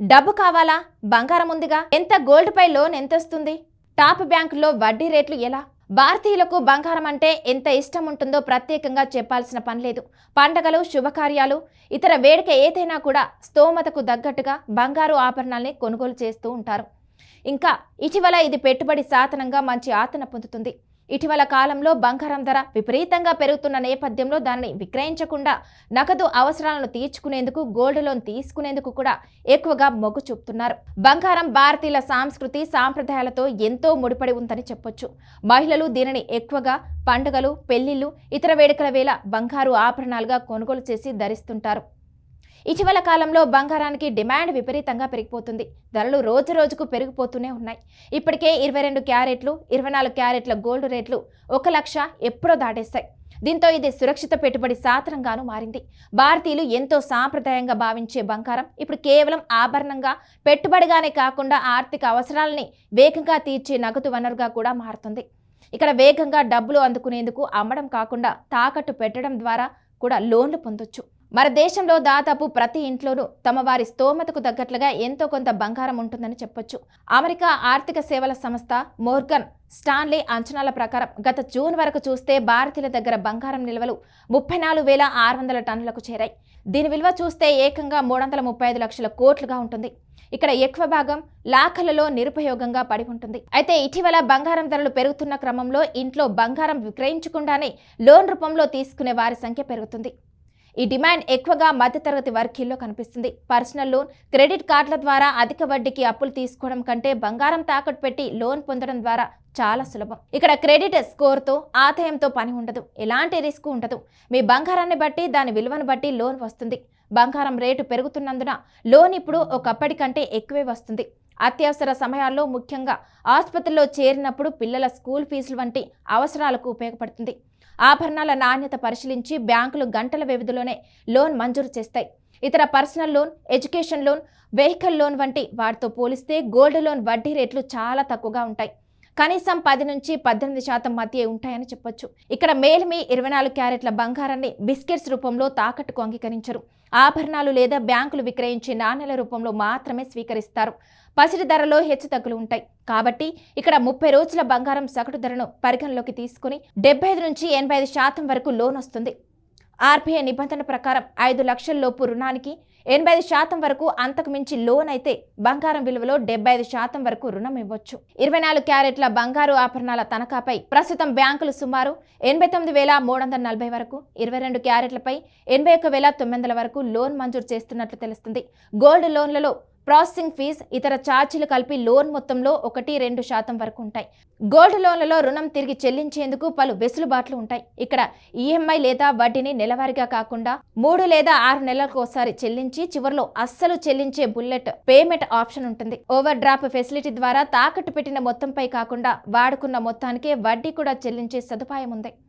డబ్బు కావాలా? బంగారం ఉందిగా? ఎంత గోల్డ్ పై లోన్ ఎంత వస్తుంది టాప్ బ్యాంకులో వడ్డీ రేట్లు ఎలా? భారతీయులకు బంగారం అంటే ఎంత ఇష్టం ఉంటుందో ప్రత్యేకంగా చెప్పాల్సిన పని లేదు. పండగలు శుభకార్యాలు ఇతర వేడుక ఏదైనా కూడా స్తోమతకు తగ్గట్టుగా బంగారు ఆభరణాల్ని కొనుగోలు చేస్తూ ఉంటారు. ఇంకా ఇటీవల ఇది పెట్టుబడి సాధనంగా మంచి ఆతన పొందుతుంది. ఇటీవల కాలంలో బంగారం ధర విపరీతంగా పెరుగుతున్న నేపథ్యంలో దానిని విక్రయించకుండా నగదు అవసరాలను తీర్చుకునేందుకు గోల్డ్ లోన్ తీసుకునేందుకు కూడా ఎక్కువగా మొగ్గు చూపుతున్నారు. బంగారం భారతీయుల సాంస్కృతి సాంప్రదాయాలతో ఎంతో ముడిపడి ఉందని చెప్పొచ్చు. మహిళలు దీనిని ఎక్కువగా పండుగలు పెళ్ళిళ్ళు ఇతర వేడుకల వేళ బంగారు ఆభరణాలుగా కొనుగోలు చేసి ధరిస్తుంటారు. ఇటీవల కాలంలో బంగారానికి డిమాండ్ విపరీతంగా పెరిగిపోతుంది. ధరలు రోజు రోజుకు పెరిగిపోతూనే ఉన్నాయి. ఇప్పటికే ఇరవై రెండు క్యారెట్లు ఇరవై నాలుగు క్యారెట్ల గోల్డ్ రేట్లు ఒక లక్ష ఎప్పుడో దాటేస్తాయి దీంతో ఇది సురక్షిత పెట్టుబడి సాధనంగాను మారింది. భారతీయులు ఎంతో సాంప్రదాయంగా భావించే బంగారం ఇప్పుడు కేవలం ఆభరణంగా పెట్టుబడిగానే కాకుండా ఆర్థిక అవసరాలని వేగంగా తీర్చే నగదు వనరుగా కూడా మారుతుంది. ఇక్కడ వేగంగా డబ్బులు అందుకునేందుకు అమ్మడం కాకుండా తాకట్టు పెట్టడం ద్వారా కూడా లోన్లు పొందొచ్చు. మన దేశంలో దాదాపు ప్రతి ఇంట్లోనూ తమ వారి స్తోమతకు తగ్గట్లుగా ఎంతో కొంత బంగారం ఉంటుందని చెప్పొచ్చు. అమెరికా ఆర్థిక సేవల సంస్థ మోర్గన్ స్టాన్లీ అంచనాల ప్రకారం గత జూన్ వరకు చూస్తే భారతీయుల దగ్గర బంగారం నిల్వలు ముప్పై నాలుగు వేల ఆరు వందల టన్నులకు చేరాయి. దీని విలువ చూస్తే ఏకంగా మూడు వందల ముప్పై ఐదు లక్షల కోట్లుగా ఉంటుంది. ఇక్కడ ఎక్కువ భాగం లాఖలలో నిరుపయోగంగా పడి ఉంటుంది. అయితే ఇటీవల బంగారం ధరలు పెరుగుతున్న క్రమంలో ఇంట్లో బంగారం విక్రయించకుండానే లోన్ రూపంలో తీసుకునే వారి సంఖ్య పెరుగుతుంది. ఈ డిమాండ్ ఎక్కువగా మధ్యతరగతి వర్గీల్లో కనిపిస్తుంది. పర్సనల్ లోన్ క్రెడిట్ కార్డుల ద్వారా అధిక వడ్డీకి అప్పులు తీసుకోవడం కంటే బంగారం తాకట్టు పెట్టి లోన్ పొందడం ద్వారా చాలా సులభం. ఇక్కడ క్రెడిట్ స్కోర్తో ఆదాయంతో పని ఉండదు. ఎలాంటి రిస్క్ ఉండదు. మీ బంగారాన్ని బట్టి దాని విలువను బట్టి లోన్ వస్తుంది. బంగారం రేటు పెరుగుతున్నందున లోన్ ఇప్పుడు ఒకప్పటి కంటే ఎక్కువే వస్తుంది. అత్యవసర సమయాల్లో ముఖ్యంగా ఆసుపత్రిలో చేరినప్పుడు పిల్లల స్కూల్ ఫీజులు వంటి అవసరాలకు ఉపయోగపడుతుంది. ఆభరణాల నాణ్యత పరిశీలించి బ్యాంకులు గంటల వ్యవధిలోనే లోన్ మంజూరు చేస్తాయి. ఇతర personal loan education loan vehicle loan వంటి వాటితో పోలిస్తే గోల్డ్ లోన్ వడ్డీ రేట్లు చాలా తక్కువగా ఉంటాయి. కనీసం పది నుంచి పద్దెనిమిది శాతం మధ్య ఉంటాయని చెప్పొచ్చు. ఇక్కడ మేలిమి ఇరవై నాలుగు క్యారెట్ల బంగారాన్ని బిస్కెట్స్ రూపంలో తాకట్టుకు అంగీకరించరు. ఆభరణాలు లేదా బ్యాంకులు విక్రయించే నాణ్యాల రూపంలో మాత్రమే స్వీకరిస్తారు. పసిడి ధరలో హెచ్చుతగ్గులు ఉంటాయి. కాబట్టి ఇక్కడ ముప్పై రోజుల బంగారం సగటు ధరను పరిగణలోకి తీసుకుని డెబ్బై ఐదు నుంచి ఎనభై ఐదు శాతం వరకు లోన్ వస్తుంది. ఆర్బీఐ నిబంధన ప్రకారం ఐదు లక్షల లోపు రుణానికి ఎనభై ఐదు శాతం వరకు అంతకు మించి లోన్ అయితే బంగారం విలువలో డెబ్బై ఐదు శాతం వరకు రుణం ఇవ్వచ్చు. ఇరవై నాలుగు క్యారెట్ల బంగారు ఆభరణాల తనఖాపై ప్రస్తుతం బ్యాంకులు సుమారు ఎనభై తొమ్మిది వేల మూడు వందల నలభై వరకు ఇరవై రెండు క్యారెట్లపై ఎనభై ఒక్క వేల తొమ్మిది వందల వరకు లోన్ మంజూరు చేస్తున్నట్లు తెలుస్తుంది. గోల్డ్ లోన్లలో ప్రాసెసింగ్ ఫీజ్ ఇతర ఛార్జీలు కలిపి లోన్ మొత్తంలో ఒకటి రెండు శాతం వరకు ఉంటాయి. గోల్డ్ లోన్లలో రుణం తిరిగి చెల్లించేందుకు పలు వెసులుబాట్లు ఉంటాయి. ఇక్కడ ఈఎంఐ లేదా వడ్డీని నెలవారీగా కాకుండా మూడు లేదా ఆరు నెలలకు ఒకసారి చెల్లించి చివరిలో అస్సలు చెల్లించే బుల్లెట్ పేమెంట్ ఆప్షన్ ఉంటుంది. ఓవర్ డ్రాప్ ఫెసిలిటీ ద్వారా తాకట్టు పెట్టిన మొత్తంపై కాకుండా వాడుకున్న మొత్తానికే వడ్డీ కూడా చెల్లించే సదుపాయం ఉంది.